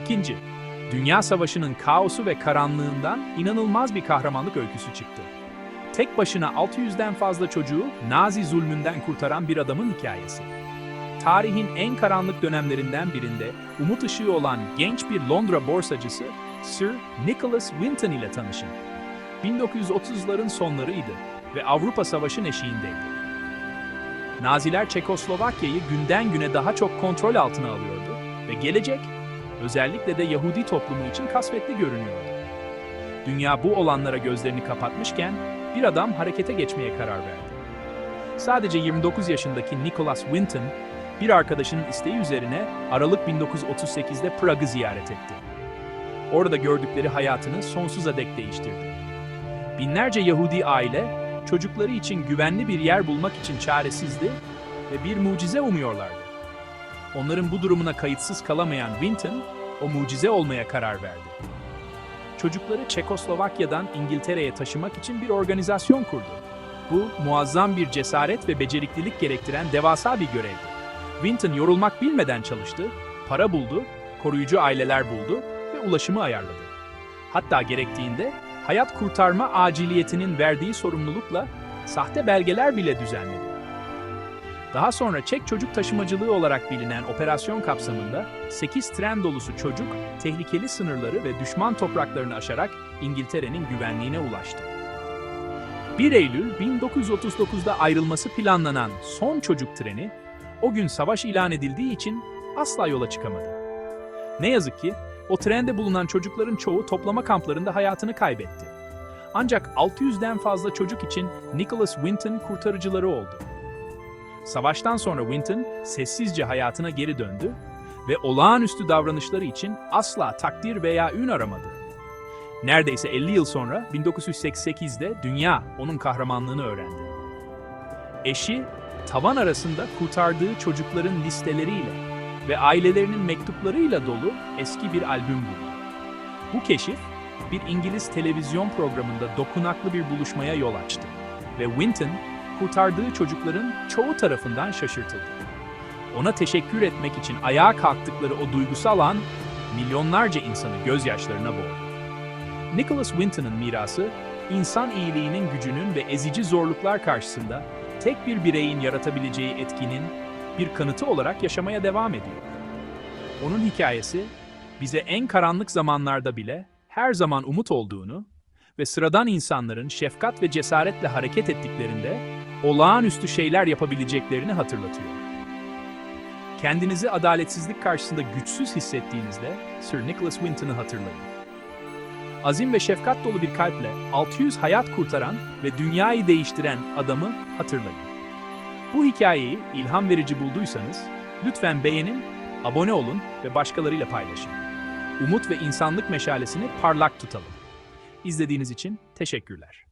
İkinci, Dünya Savaşı'nın kaosu ve karanlığından inanılmaz bir kahramanlık öyküsü çıktı. Tek başına 600'den fazla çocuğu Nazi zulmünden kurtaran bir adamın hikayesi. Tarihin en karanlık dönemlerinden birinde umut ışığı olan genç bir Londra borsacısı Sir Nicholas Winton ile tanışın. 1930'ların sonlarıydı ve Avrupa Savaşı eşiğindeydi. Naziler Çekoslovakya'yı günden güne daha çok kontrol altına alıyordu ve gelecek, özellikle de Yahudi toplumu için kasvetli görünüyordu. Dünya bu olanlara gözlerini kapatmışken bir adam harekete geçmeye karar verdi. Sadece 29 yaşındaki Nicholas Winton, bir arkadaşının isteği üzerine Aralık 1938'de Prag'ı ziyaret etti. Orada gördükleri hayatını sonsuza dek değiştirdi. Binlerce Yahudi aile çocukları için güvenli bir yer bulmak için çaresizdi ve bir mucize umuyorlardı. Onların bu durumuna kayıtsız kalamayan Winton, o mucize olmaya karar verdi. Çocukları Çekoslovakya'dan İngiltere'ye taşımak için bir organizasyon kurdu. Bu, muazzam bir cesaret ve beceriklilik gerektiren devasa bir görevdi. Winton yorulmak bilmeden çalıştı, para buldu, koruyucu aileler buldu ve ulaşımı ayarladı. Hatta gerektiğinde hayat kurtarma aciliyetinin verdiği sorumlulukla sahte belgeler bile düzenledi. Daha sonra Çek çocuk taşımacılığı olarak bilinen operasyon kapsamında 8 tren dolusu çocuk tehlikeli sınırları ve düşman topraklarını aşarak İngiltere'nin güvenliğine ulaştı. 1 Eylül 1939'da ayrılması planlanan son çocuk treni o gün savaş ilan edildiği için asla yola çıkamadı. Ne yazık ki o trende bulunan çocukların çoğu toplama kamplarında hayatını kaybetti. Ancak 600'den fazla çocuk için Nicholas Winton kurtarıcıları oldu. Savaştan sonra Winton sessizce hayatına geri döndü ve olağanüstü davranışları için asla takdir veya ün aramadı. Neredeyse 50 yıl sonra 1988'de dünya onun kahramanlığını öğrendi. Eşi, tavan arasında kurtardığı çocukların listeleriyle ve ailelerinin mektuplarıyla dolu eski bir albüm buldu. Bu keşif, bir İngiliz televizyon programında dokunaklı bir buluşmaya yol açtı ve Winton, kurtardığı çocukların çoğu tarafından şaşırtıldı. Ona teşekkür etmek için ayağa kalktıkları o duygusal an, milyonlarca insanı gözyaşlarına boğdu. Nicholas Winton'ın mirası, insan iyiliğinin gücünün ve ezici zorluklar karşısında tek bir bireyin yaratabileceği etkinin bir kanıtı olarak yaşamaya devam ediyor. Onun hikayesi, bize en karanlık zamanlarda bile her zaman umut olduğunu ve sıradan insanların şefkat ve cesaretle hareket ettiklerinde olağanüstü şeyler yapabileceklerini hatırlatıyor. Kendinizi adaletsizlik karşısında güçsüz hissettiğinizde Sir Nicholas Winton'ı hatırlayın. Azim ve şefkat dolu bir kalple 600 hayat kurtaran ve dünyayı değiştiren adamı hatırlayın. Bu hikayeyi ilham verici bulduysanız lütfen beğenin, abone olun ve başkalarıyla paylaşın. Umut ve insanlık meşalesini parlak tutalım. İzlediğiniz için teşekkürler.